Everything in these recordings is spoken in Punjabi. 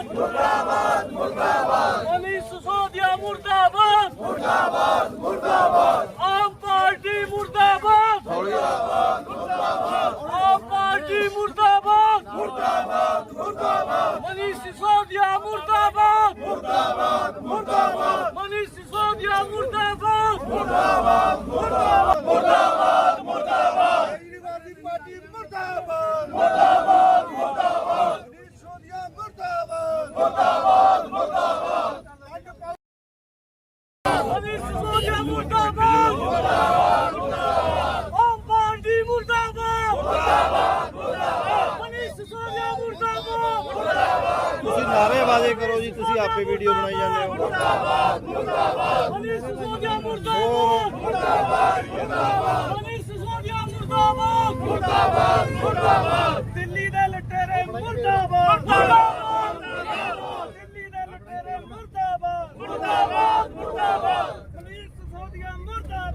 ਮੁਰਦਾਬਾਦ ਮੁਰਦਾਬਾਦ। ਪੁਲਿਸ ਸਿਸੋਦੀਆ ਮੁਰਦਾਬਾਦ। ਮੁਰਦਾਬਾਦ ਆਮ ਪਾਰਟੀ ਮੁਰਦਾਬਾਦ ਮੁਰਦਾਬਾਦ ਮੁਰਦਾਬਾਦ ਆਮ ਪਾਰਟੀ ਮੁਰਦਾਬਾਦ ਮੁਰਦਾਬਾਦ ਮੁਰਦਾਬਾਦ ਪੁਲਿਸ ਸਿਸੋਦੀਆ ਮੁਰਦਾਬਾਦ ਮੁਰਦਾਬਾਦ ਮੁਰਦਾਬਾਦ ਪੁਲਿਸ ਸਿਸੋਦੀਆ ਮੁਰਦਾਬਾਦ ਆదిਵਾਸੀ ਪਾਰਟੀ ਮੁਰਦਾਬਾਦ ਮੁਰਦਾਬਾਦ ਮੁਰਦਾਬਾਦ ਸੋਨੀਆ ਮੁਰਦਾਬਾਦ ਪੁਲਿਸ ਸਿਸੋਦੀਆ ਮੁਰਦਾਬਾਦ ਮੁਰਦਾਬਾਦ ਆਮ ਪਾਰਟੀ ਮੁਰਦਾਬਾਦ ਮੁਰਦਾਬਾਦ ਮੁਰਦਾਬਾਦ ਪੁਲਿਸ ਸਿਸੋਦੀਆ ਮੁਰਦਾਬਾਦ ਤੁਸੀਂ ਨਾਅਰੇਬਾਜ਼ੀ ਕਰੋ ਜੀ ਤੁਸੀਂ ਆਪੇ ਵੀਡੀਓ ਬਣਾਈ ਜਾਂਦੇ ਹੋ ਪੁਲਿਸ ਸਿਸੋਦੀਆ ਮੁਰਦਾਬਾਦ ਮੁਰਦਾਬਾਦ ਮੁਰਦਾਬਾਦ ਪੁਲਿਸ ਸਿਸੋਦੀਆ ਮੁਰਦਾਬਾਦ ਮੁਰਦਾਬਾਦ ਮੁਰਦਾਬਾਦ। ਦਿੱਲੀ ਦੇ ਲੁਟੇਰੇ ਮੁਰਦਾਬਾਦ। ਮੁਰਦਾਬਾਦ। ਦਿੱਲੀ ਦੇ ਲੁਟੇਰੇ ਮੁਰਦਾਬਾਦ। ਮੁਰਦਾਬਾਦ ਮੁਰਦਾਬਾਦ। ਪੁਲਿਸ ਸਿਸੋਦੀਆ ਮੁਰਦਾਬਾਦ।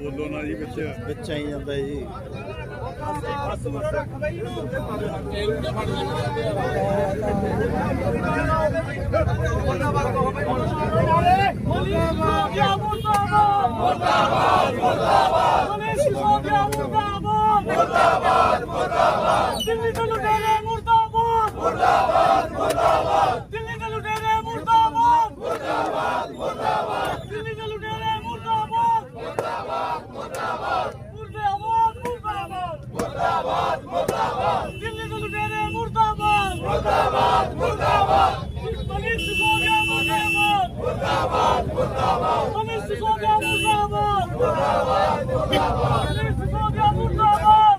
ਬੋਲੋ ਨਾ ਜੀ ਵਿੱਚ। ਵਿੱਚ ਆਈ ਜਾਂਦਾ ਜੀ। ਪੁਲਿਸ ਸਿਸੋਦੀਆ ਮੁਰਦਾਬਾਦ ਮੁਰਦਾਬਾਦ ਮੁਰਦਾਬਾਦ ਸਿਸੋਦੀਆ ਮੁਰਦਾਬਾਦ ਮੁਰਦਾਬਾਦ ਮੁਰਦਾਬਾਦ ਦਿੱਲੀ ਦੇ ਲੁਟੇਰੇ ਮੁਰਦਾਬਾਦ ਮੁਰਦਾਬਾਦ ਮੁਰਦਾਬਾਦ ਦਿੱਲੀ ਦੇ ਲੁਟੇਰੇ ਮੁਰਦਾਬਾਦ ਮੁਰਦਾਬਾਦ ਮੁਰਦਾਬਾਦ ਦਿੱਲੀ ਦੇ ਲੁਟੇਰੇ ਮੁਰਦਾਬਾਦ ਮੁਰਦਾਬਾਦ ਮੁਰਦਾਬਾਦ ਮੁਰਦਾਬਾਦ ਮੁਰਦਾਬਾਦ ਮੁਰਦਾਬਾਦ ਦਿੱਲੀ ਦੇ ਲੁਟੇਰੇ ਮੁਰਦਾਬਾਦ ਮੁਰਦਾਬਾਦ ਮੁਰਦਾਬਾਦ ਪੁਲਿਸ ਸਿਸੋਦੀਆ ਮੁਰਦਾਬਾਦ ਮੁਰਦਾਬਾਦ ਮੁਰਦਾਬਾਦ ਪੁਲਿਸ ਸਿਸੋਦੀਆ ਮੁਰਦਾਬਾਦ ਮੁਰਦਾਬਾਦ ਮੁਰਦਾਬਾਦ ਪੁਲਿਸ ਸਿਸੋਦੀਆ ਮੁਰਦਾਬਾਦ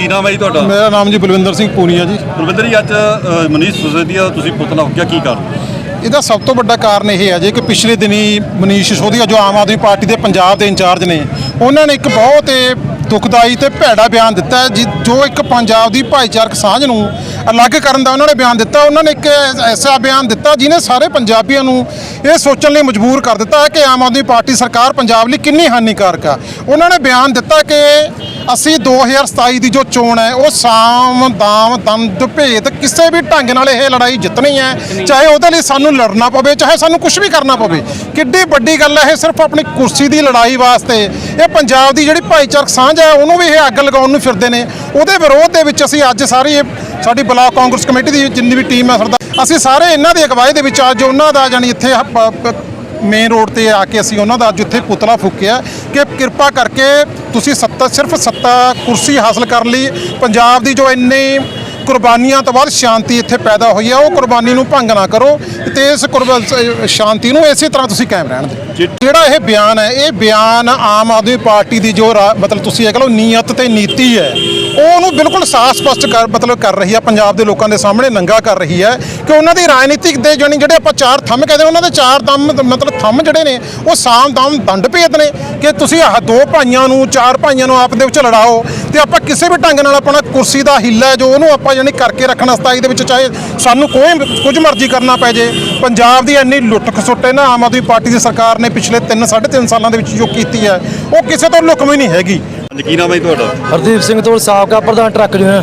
ਕੀ ਨਾਮ ਹੈ ਜੀ ਤੁਹਾਡਾ? ਮੇਰਾ ਨਾਮ ਜੀ ਬਲਵਿੰਦਰ ਸਿੰਘ ਪੂਨੀਆ ਜੀ। ਗੁਰਵਿੰਦਰ ਜੀ ਅੱਜ ਅ, ਮਨੀਸ਼ ਸਿਸੋਦੀਆ ਤੁਸੀਂ ਪੁਤਲਾ ਗਿਆ ਕੀ ਕਾਰਨ? ਇਹਦਾ ਸਭ ਤੋਂ ਵੱਡਾ ਕਾਰਨ ਇਹ ਹੈ ਜੀ ਕਿ ਪਿਛਲੇ ਦਿਨੀ ਮਨੀਸ਼ ਸਿਸੋਦੀਆ ਜੋ ਆਮ ਆਦਮੀ ਪਾਰਟੀ ਦੇ ਪੰਜਾਬ ਦੇ ਇੰਚਾਰਜ ਨੇ ਉਹਨਾਂ ਨੇ ਇੱਕ ਬਹੁਤ ਹੀ ਦੁਖਦਾਈ ਤੇ ਭੈੜਾ ਬਿਆਨ ਦਿੱਤਾ ਹੈ ਜਿ- ਜੋ ਇੱਕ ਪੰਜਾਬ ਦੀ ਭਾਈਚਾਰਕ ਸਾਂਝ ਨੂੰ ਅਲੱਗ ਕਰਨ ਦਾ ਉਹਨਾਂ ਨੇ ਬਿਆਨ ਦਿੱਤਾ। ਉਹਨਾਂ ਨੇ ਇੱਕ ਐਸਾ ਬਿਆਨ ਦਿੱਤਾ ਜਿਹਨੇ ਸਾਰੇ ਪੰਜਾਬੀਆਂ ਨੂੰ ਇਹ ਸੋਚਣ ਲਈ ਮਜਬੂਰ ਕਰ ਦਿੱਤਾ ਹੈ ਕਿ ਆਮ ਆਦਮੀ ਪਾਰਟੀ ਸਰਕਾਰ ਪੰਜਾਬ ਲਈ ਕਿੰਨੀ ਹਾਨੀਕਾਰਕ ਆ। ਉਹਨਾਂ ਨੇ ਬਿਆਨ ਦਿੱਤਾ ਕਿ ਅਸੀਂ 2027 ਦੀ ਜੋ ਚੋਣ ਹੈ ਉਹ ਸਾਮ ਦਾਮ ਦੰਦ ਭੇਦ ਕਿਸੇ ਵੀ ਢੰਗ ਨਾਲ ਇਹ ਲੜਾਈ ਜਿੱਤਣੀ ਹੈ ਚਾਹੇ ਉਹਦੇ ਲਈ ਸਾਨੂੰ ਲੜਨਾ ਪਵੇ ਚਾਹੇ ਸਾਨੂੰ ਕੁਝ ਵੀ ਕਰਨਾ ਪਵੇ। ਕਿੱਡੀ ਵੱਡੀ ਗੱਲ ਹੈ ਇਹ ਸਿਰਫ ਆਪਣੀ ਕੁਰਸੀ ਦੀ ਲੜਾਈ ਵਾਸਤੇ। ਇਹ ਪੰਜਾਬ ਦੀ ਜਿਹੜੀ ਭਾਈਚਾਰਕ ਸਾਂਝ ਹੈ ਉਹਨੂੰ ਵੀ ਇਹ ਅੱਗ ਲਗਾਉਣ ਨੂੰ ਫਿਰਦੇ ਨੇ। ਉਹਦੇ ਵਿਰੋਧ ਦੇ ਵਿੱਚ ਅਸੀਂ ਅੱਜ ਸਾਰੀ ਸਾਡੀ ਬਲਾਕ ਕਾਂਗਰਸ ਕਮੇਟੀ ਦੀ ਜਿੰਨੀ ਵੀ ਟੀਮ ਹੈ ਸਰਦਾਰ ਅਸੀਂ ਸਾਰੇ ਇਹਨਾਂ ਦੀ ਅਗਵਾਈ ਦੇ ਵਿੱਚ ਅੱਜ ਉਹਨਾਂ ਦਾ ਜਾਨੀ ਇੱਥੇ ਮੇਨ ਰੋਡ ਤੇ ਆ ਕੇ ਅਸੀਂ ਉਹਨਾਂ ਦਾ ਅੱਜ ਉੱਥੇ ਪੁਤਲਾ ਫੂਕਿਆ ਕਿ ਕਿਰਪਾ ਕਰਕੇ ਤੁਸੀਂ ਸੱਤਾ ਸਿਰਫ ਸੱਤਾ ਕੁਰਸੀ ਹਾਸਲ ਕਰਨ ਲਈ। ਪੰਜਾਬ ਦੀ ਜੋ ਇੰਨੀ ਕੁਰਬਾਨੀਆਂ ਤੋਂ ਬਾਅਦ ਸ਼ਾਂਤੀ ਇੱਥੇ ਪੈਦਾ ਹੋਈ ਹੈ ਉਹ ਕੁਰਬਾਨੀ ਨੂੰ ਭੰਗ ਨਾ ਕਰੋ ਤੇ ਇਸ ਸ਼ਾਂਤੀ ਨੂੰ ਇਸੇ ਤਰ੍ਹਾਂ ਤੁਸੀਂ ਕਾਇਮ ਰਹਿਣ ਦਿਓ। ਜਿਹੜਾ ਇਹ ਬਿਆਨ ਹੈ ਇਹ ਬਿਆਨ ਆਮ ਆਦਮੀ ਪਾਰਟੀ ਦੀ ਜੋ ਮਤਲਬ ਤੁਸੀਂ ਇਹ ਕਹ ਨੀਅਤ ਤੇ ਨੀਤੀ ਹੈ ਉਹਨੂੰ ਬਿਲਕੁਲ ਸਾਫ਼ ਸਪਸ਼ਟ ਕਰ ਮਤਲਬ ਕਰ ਰਹੀ ਹੈ ਪੰਜਾਬ ਦੇ ਲੋਕਾਂ ਦੇ ਸਾਹਮਣੇ ਨੰਗਾ ਕਰ ਰਹੀ ਹੈ ਕਿ ਉਹਨਾਂ ਦੀ ਰਾਜਨੀਤਿਕ ਦੇ ਜਾਨੀ ਜਿਹੜੇ ਆਪਾਂ ਚਾਰ ਥੰਮ ਕਹਿੰਦੇ, ਉਹਨਾਂ ਦੇ ਚਾਰ ਦਮ ਮਤਲਬ ਥੰਮ ਜਿਹੜੇ ਨੇ, ਉਹ ਸਾਮ ਦਮ ਦੰਡ ਭੇਦ ਨੇ ਕਿ ਤੁਸੀਂ ਆਹ ਦੋ ਭਾਈਆਂ ਨੂੰ, ਚਾਰ ਭਾਈਆਂ ਨੂੰ ਆਪ ਦੇ ਵਿੱਚ ਲੜਾਓ ਤੇ ਆਪਾਂ ਕਿਸੇ ਵੀ ਢੰਗ ਨਾਲ ਆਪਣਾ ਕੁਰਸੀ ਦਾ ਹਿੱਲਾ ਜੋ ਉਹਨੂੰ ਆਪਾਂ ਜਾਨੀ ਕਰਕੇ ਰੱਖਣਾ ਸਤਾਈ ਦੇ ਵਿੱਚ ਚਾਹੇ ਸਾਨੂੰ ਕੋਈ ਕੁਝ ਮਰਜ਼ੀ ਕਰਨਾ ਪੈ ਜੇ। ਪੰਜਾਬ ਦੀ ਇੰਨੀ ਲੁੱਟ ਖਸੁੱਟ ਹੈ ਨਾ, ਆਮ ਆਦਮੀ ਪਾਰਟੀ ਦੀ ਸਰਕਾਰ ਨੇ ਪਿਛਲੇ 3 3.5 ਸਾਲਾਂ ਦੇ ਵਿੱਚ ਜੋ ਕੀਤੀ ਹੈ, ਉਹ ਕਿਸੇ ਤੋਂ ਲੁਕਮੀ ਨਹੀਂ ਹੈਗੀ। ਹਾਂਜੀ, ਕੀ ਨਾਮ ਹੈ ਜੀ ਤੁਹਾਡਾ? ਹਰਦੀਪ ਸਿੰਘ ਤੋਂ ਸਾਬਕਾ ਪ੍ਰਧਾਨ ਟਰੱਕ ਯੂਨੀਅਨ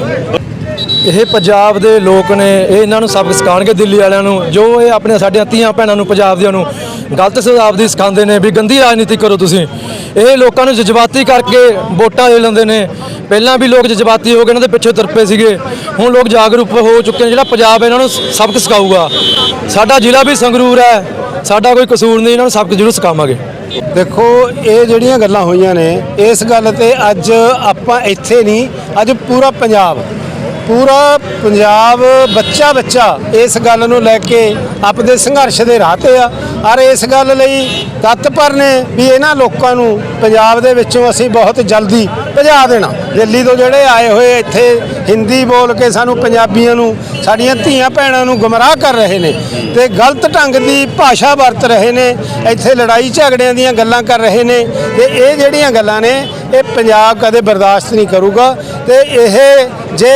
ਇਹ ਪੰਜਾਬ ਦੇ ਲੋਕ ਨੇ, ਇਹ ਇਹਨਾਂ ਨੂੰ ਸਬਕ ਸਿਖਾਉਣਗੇ ਦਿੱਲੀ ਵਾਲਿਆਂ ਨੂੰ, ਜੋ ਇਹ ਆਪਣੇ ਸਾਡੀਆਂ ਧੀਆਂ ਭੈਣਾਂ ਨੂੰ ਪੰਜਾਬ ਦੀਆਂ ਨੂੰ ਗਲਤ ਸੁਝਾਅ ਸਿਖਾਉਂਦੇ ਨੇ, ਵੀ ਗੰਦੀ ਰਾਜਨੀਤੀ ਕਰੋ ਤੁਸੀਂ। ਇਹ ਲੋਕਾਂ ਨੂੰ ਜਜ਼ਬਾਤੀ ਕਰਕੇ ਵੋਟਾਂ ਦੇ ਲੈਂਦੇ ਨੇ। ਪਹਿਲਾਂ ਵੀ ਲੋਕ ਜਜ਼ਬਾਤੀ ਹੋ ਗਏ, ਇਹਨਾਂ ਦੇ ਪਿੱਛੇ ਤੁਰਪੇ ਸੀਗੇ। ਹੁਣ ਲੋਕ ਜਾਗਰੂਕ ਹੋ ਚੁੱਕੇ ਨੇ, ਜਿਹੜਾ ਪੰਜਾਬ ਇਹਨਾਂ ਨੂੰ ਸਬਕ ਸਿਖਾਊਗਾ। ਸਾਡਾ ਜ਼ਿਲ੍ਹਾ ਵੀ ਸੰਗਰੂਰ ਹੈ, ਸਾਡਾ ਕੋਈ ਕਸੂਰ ਨਹੀਂ, ਇਹਨਾਂ ਨੂੰ ਸਬਕ ਜ਼ਰੂਰ ਸਿਖਾਵਾਂਗੇ। ਦੇਖੋ, ਇਹ ਜਿਹੜੀਆਂ ਗੱਲਾਂ ਹੋਈਆਂ ਨੇ, ਇਸ ਗੱਲ ਤੇ ਅੱਜ ਆਪਾਂ ਇੱਥੇ ਨਹੀਂ, ਅੱਜ ਪੂਰਾ ਪੰਜਾਬ ਪੂਰਾ ਪੰਜਾਬ ਬੱਚਾ ਬੱਚਾ ਇਸ ਗੱਲ ਨੂੰ ਲੈ ਕੇ ਆਪਦੇ ਸੰਘਰਸ਼ ਦੇ ਰਾਹ ਤੇ ਆ। ਔਰ ਇਸ ਗੱਲ ਲਈ ਤਤਪਰ ਨੇ ਵੀ ਇਹਨਾਂ ਲੋਕਾਂ ਨੂੰ ਪੰਜਾਬ ਦੇ ਵਿੱਚੋਂ ਅਸੀਂ ਬਹੁਤ ਜਲਦੀ ਭਜਾ ਦੇਣਾ। ਦਿੱਲੀ ਤੋਂ ਜਿਹੜੇ ਆਏ ਹੋਏ ਇੱਥੇ ਹਿੰਦੀ ਬੋਲ ਕੇ ਸਾਨੂੰ ਪੰਜਾਬੀਆਂ ਨੂੰ, ਸਾਡੀਆਂ ਧੀਆਂ ਭੈਣਾਂ ਨੂੰ ਗੁੰਮਰਾਹ ਕਰ ਰਹੇ ਨੇ ਤੇ ਗਲਤ ਢੰਗ ਦੀ ਭਾਸ਼ਾ ਵਰਤ ਰਹੇ ਨੇ, ਇੱਥੇ ਲੜਾਈ ਝਗੜਿਆਂ ਦੀਆਂ ਗੱਲਾਂ ਕਰ ਰਹੇ ਨੇ ਤੇ ਇਹ ਜਿਹੜੀਆਂ ਗੱਲਾਂ ਨੇ, ਇਹ ਪੰਜਾਬ ਕਦੇ ਬਰਦਾਸ਼ਤ ਨਹੀਂ ਕਰੂਗਾ ਤੇ ਇਹ ਜੇ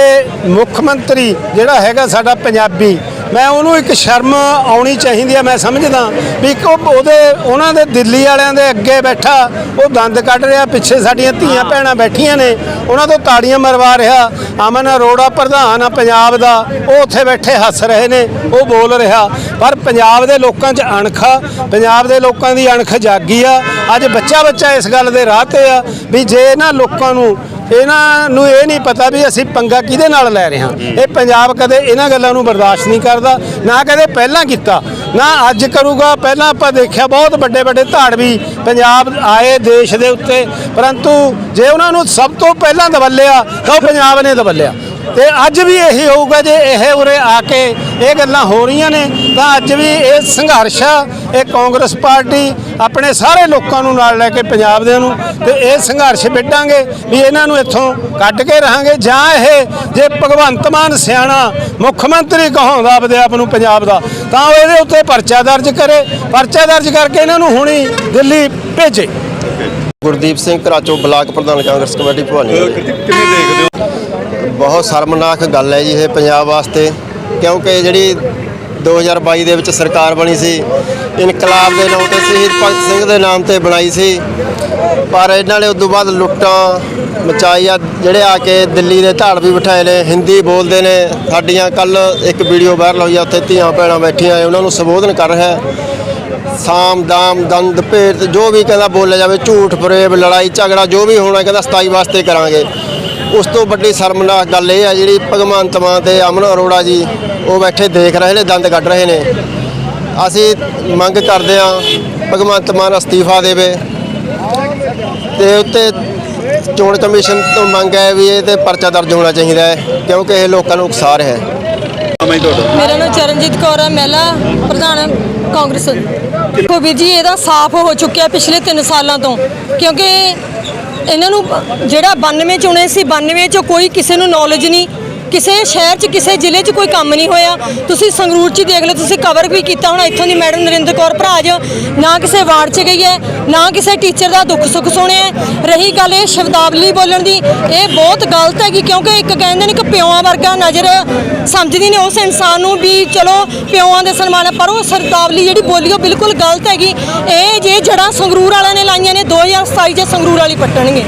ਮੁੱਖ ਮੰਤਰੀ ਜਿਹੜਾ ਹੈਗਾ ਸਾਡਾ ਪੰਜਾਬੀ ਮੈਂ ਉਹਨੂੰ ਇੱਕ ਸ਼ਰਮ ਆਉਣੀ ਚਾਹੀਦੀ ਆ ਮੈਂ ਸਮਝਦਾ ਵੀ ਇੱਕ ਉਹ- ਉਹਦੇ ਉਹਨਾਂ ਦੇ ਦਿੱਲੀ ਵਾਲਿਆਂ ਦੇ ਅੱਗੇ ਬੈਠਾ ਉਹ ਦੰਦ ਕੱਢ ਰਿਹਾ ਪਿੱਛੇ ਸਾਡੀਆਂ ਧੀਆਂ ਭੈਣਾਂ ਬੈਠੀਆਂ ਨੇ ਉਹਨਾਂ ਤੋਂ ਤਾੜੀਆਂ ਮਰਵਾ ਰਿਹਾ ਅਮਨ ਅਰੋੜਾ ਪ੍ਰਧਾਨ ਆ ਪੰਜਾਬ ਦਾ ਉਹ ਉੱਥੇ ਬੈਠੇ ਹੱਸ ਰਹੇ ਨੇ ਉਹ ਬੋਲ ਰਿਹਾ। ਪਰ ਪੰਜਾਬ ਦੇ ਲੋਕਾਂ 'ਚ ਅਣਖ ਪੰਜਾਬ ਦੇ ਲੋਕਾਂ ਦੀ ਅਣਖ ਜਾਗੀ ਆ। ਅੱਜ ਬੱਚਾ ਬੱਚਾ ਇਸ ਗੱਲ ਦੇ ਰਾਹ ਤੇ ਆ ਵੀ ਜੇ ਇਹਨਾਂ ਲੋਕਾਂ ਨੂੰ ਇਹਨਾਂ ਨੂੰ ਇਹ ਨਹੀਂ ਪਤਾ ਵੀ ਅਸੀਂ ਪੰਗਾ ਕਿਹਦੇ ਨਾਲ ਲੈ ਰਹੇ ਹਾਂ। ਇਹ ਪੰਜਾਬ ਕਦੇ ਇਹਨਾਂ ਗੱਲਾਂ ਨੂੰ ਬਰਦਾਸ਼ਤ ਨਹੀਂ ਕਰਦਾ, ਨਾ ਕਦੇ ਪਹਿਲਾਂ ਕੀਤਾ, ਨਾ ਅੱਜ ਕਰੂਗਾ। ਪਹਿਲਾਂ ਆਪਾਂ ਦੇਖਿਆ ਬਹੁਤ ਵੱਡੇ ਵੱਡੇ ਧਾੜਵੀ ਪੰਜਾਬ ਆਏ ਦੇਸ਼ ਦੇ ਉੱਤੇ। ਪਰੰਤੂ ਜੇ ਉਹਨਾਂ ਨੂੰ ਸਭ ਤੋਂ ਪਹਿਲਾਂ ਦਬੱਲਿਆ, ਤਾਂ ਉਹ ਪੰਜਾਬ ਨੇ ਦਬੱਲਿਆ। ਤੇ ਅੱਜ ਵੀ ਇਹੀ ਹੋਊਗਾ ਜੇ ਇਹ ਉਰੇ ਆ ਕੇ ਇਹ ਗੱਲਾਂ ਹੋ ਰਹੀਆਂ ਨੇ ਤਾਂ ਅੱਜ ਵੀ ਇਹ ਸੰਘਰਸ਼ ਆ ਇਹ ਕਾਂਗਰਸ ਪਾਰਟੀ ਆਪਣੇ ਸਾਰੇ ਲੋਕਾਂ ਨੂੰ ਨਾਲ ਲੈ ਕੇ ਪੰਜਾਬ ਦੇ ਨੂੰ ਤੇ ਇਹ ਸੰਘਰਸ਼ ਵਿੱਢਾਂਗੇ ਵੀ ਇਹਨਾਂ ਨੂੰ ਇੱਥੋਂ ਕੱਢ ਕੇ ਰਹਾਂਗੇ ਜਾਂ ਇਹ ਜੇ ਭਗਵੰਤ ਮਾਨ ਸਿਆਣਾ ਮੁੱਖ ਮੰਤਰੀ ਕਹਾਉਂਦਾ ਆਪਦੇ ਆਪ ਨੂੰ ਪੰਜਾਬ ਦਾ ਤਾਂ ਉਹ ਇਹਦੇ ਉੱਤੇ ਪਰਚਾ ਦਰਜ ਕਰੇ ਪਰਚਾ ਦਰਜ ਕਰਕੇ ਇਹਨਾਂ ਨੂੰ ਹੁਣੀ ਦਿੱਲੀ ਭੇਜੇ। ਗੁਰਦੀਪ ਸਿੰਘ ਘਰਾਚੋ ਬਲਾਕ ਪ੍ਰਧਾਨ ਕਾਂਗਰਸ ਕਮੇਟੀ ਭਵਾਨੀ। ਕਿਵੇਂ ਦੇਖਦੇ ਹੋ? ਬਹੁਤ ਸ਼ਰਮਨਾਕ ਗੱਲ ਹੈ ਜੀ ਇਹ ਪੰਜਾਬ ਵਾਸਤੇ, ਕਿਉਂਕਿ ਜਿਹੜੀ 2022 ਦੇ ਵਿੱਚ ਸਰਕਾਰ ਬਣੀ ਸੀ, ਇਨਕਲਾਬ ਦੇ ਨਾਮ ਤੇ ਸ਼ਹੀਦ ਭਗਤ ਸਿੰਘ ਦੇ ਨਾਮ ਤੇ ਬਣਾਈ ਸੀ, ਪਰ ਇਹਨਾਂ ਨੇ ਉਦੋਂ ਬਾਅਦ ਲੁੱਟਾਂ ਮਚਾਈ ਆ ਜਿਹੜੇ ਆ ਕੇ ਦਿੱਲੀ ਦੇ ਧਾੜ ਵੀ ਬਿਠਾਏ ਨੇ, ਹਿੰਦੀ ਬੋਲਦੇ ਨੇ, ਸਾਡੀਆਂ ਕੱਲ ਇੱਕ ਵੀਡੀਓ ਵਾਇਰਲ ਹੋਈ ਆ, ਉੱਥੇ ਧੀਆਂ ਭੈਣਾਂ ਬੈਠੀਆਂ ਉਹਨਾਂ ਨੂੰ ਸੰਬੋਧਨ ਕਰ ਰਿਹਾ ਸਾਮ, ਦਾਮ, ਦੰਦ ਭੇਟ ਜੋ ਵੀ ਕਹਿੰਦਾ ਬੋਲਿਆ ਜਾਵੇ, ਝੂਠ ਫਰੇਬ ਲੜਾਈ, ਝਗੜਾ, ਜੋ ਵੀ ਹੋਣਾ, ਕਹਿੰਦਾ 27 ਵਾਸਤੇ ਕਰਾਂਗੇ। ਉਸ ਤੋਂ ਵੱਡੀ ਸ਼ਰਮਨਾਕ ਗੱਲ ਇਹ ਆ ਜਿਹੜੀ ਭਗਵੰਤ ਮਾਨ ਤੇ ਅਮਨ ਅਰੋੜਾ ਜੀ ਉਹ ਬੈਠੇ ਦੇਖ ਰਹੇ ਨੇ ਦੰਦ ਕੱਢ ਰਹੇ ਨੇ। ਅਸੀਂ ਮੰਗ ਕਰਦੇ ਆ ਭਗਵੰਤ ਮਾਨ ਅਸਤੀਫਾ ਦੇਵੇ। ਤੇ ਉੱਤੇ ਚੋਣ ਕਮਿਸ਼ਨ ਤੋਂ ਮੰਗ ਹੈ ਵੀ ਇਹ ਤੇ ਪਰਚਾ ਦਰਜ ਹੋਣਾ ਚਾਹੀਦਾ ਹੈ ਕਿਉਂਕਿ ਇਹ ਲੋਕਾਂ ਨੂੰ ਉਕਸਾ ਰਿਹਾ ਹੈ ਮੇਰਾ ਨਾਮ ਚਰਨਜੀਤ ਕੌਰ ਹੈ ਮਹਿਲਾ ਪ੍ਰਧਾਨ ਕਾਂਗਰਸ। ਦੇਖੋ ਵੀਰ ਜੀ ਇਹਦਾ ਸਾਫ਼ ਹੋ ਚੁੱਕਿਆ ਪਿਛਲੇ 3 ਸਾਲਾਂ ਤੋਂ ਕਿਉਂਕਿ ਇਹਨਾਂ ਨੂੰ ਜਿਹੜਾ 92 ਚੁਣੇ ਸੀ 92 ਚ ਕੋਈ ਕਿਸੇ ਨੂੰ ਨੌਲੇਜ ਨਹੀਂ। ਕਿਸੇ ਸ਼ਹਿਰ 'ਚ ਕਿਸੇ ਜ਼ਿਲ੍ਹੇ 'ਚ ਕੋਈ ਕੰਮ ਨਹੀਂ ਹੋਇਆ। ਤੁਸੀਂ ਸੰਗਰੂਰ 'ਚ ਦੇਖ ਲਓ ਤੁਸੀਂ ਕਵਰ ਵੀ ਕੀਤਾ ਹੋਣਾ। ਇੱਥੋਂ ਦੀ ਮੈਡਮ ਨਰਿੰਦਰ ਕੌਰ ਭਰਾਜ ਨਾ ਕਿਸੇ ਵਾਰਡ 'ਚ ਗਈ ਹੈ ਨਾ ਕਿਸੇ ਟੀਚਰ ਦਾ ਦੁੱਖ ਸੁੱਖ ਸੁਣਿਆ ਰਹੀ ਗੱਲ ਇਹ ਸ਼ਬਦਾਵਲੀ ਬੋਲਣ ਦੀ। ਇਹ ਬਹੁਤ ਗਲਤ ਹੈਗੀ ਕਿਉਂਕਿ ਇੱਕ ਕਹਿੰਦੇ ਨੇ ਕਿ ਪਿਓਾਂ ਵਰਗਾ ਨਜ਼ਰ ਸਮਝਦੀ ਨੇ ਉਸ ਇਨਸਾਨ ਨੂੰ ਵੀ ਚਲੋ ਪਿਓਾਂ ਦੇ ਸਨਮਾਨ ਹੈ, ਪਰ ਉਹ ਸ਼ਬਦਾਵਲੀ ਜਿਹੜੀ ਬੋਲੀ ਉਹ ਬਿਲਕੁਲ ਗਲਤ ਹੈਗੀ। ਇਹ ਜੇ ਜੜਾਂ ਸੰਗਰੂਰ ਵਾਲਿਆਂ ਨੇ ਲਾਈਆਂ ਨੇ 2027 ਚ ਸੰਗਰੂਰ ਵਾਲੀ ਪੱਟਣਗੇ।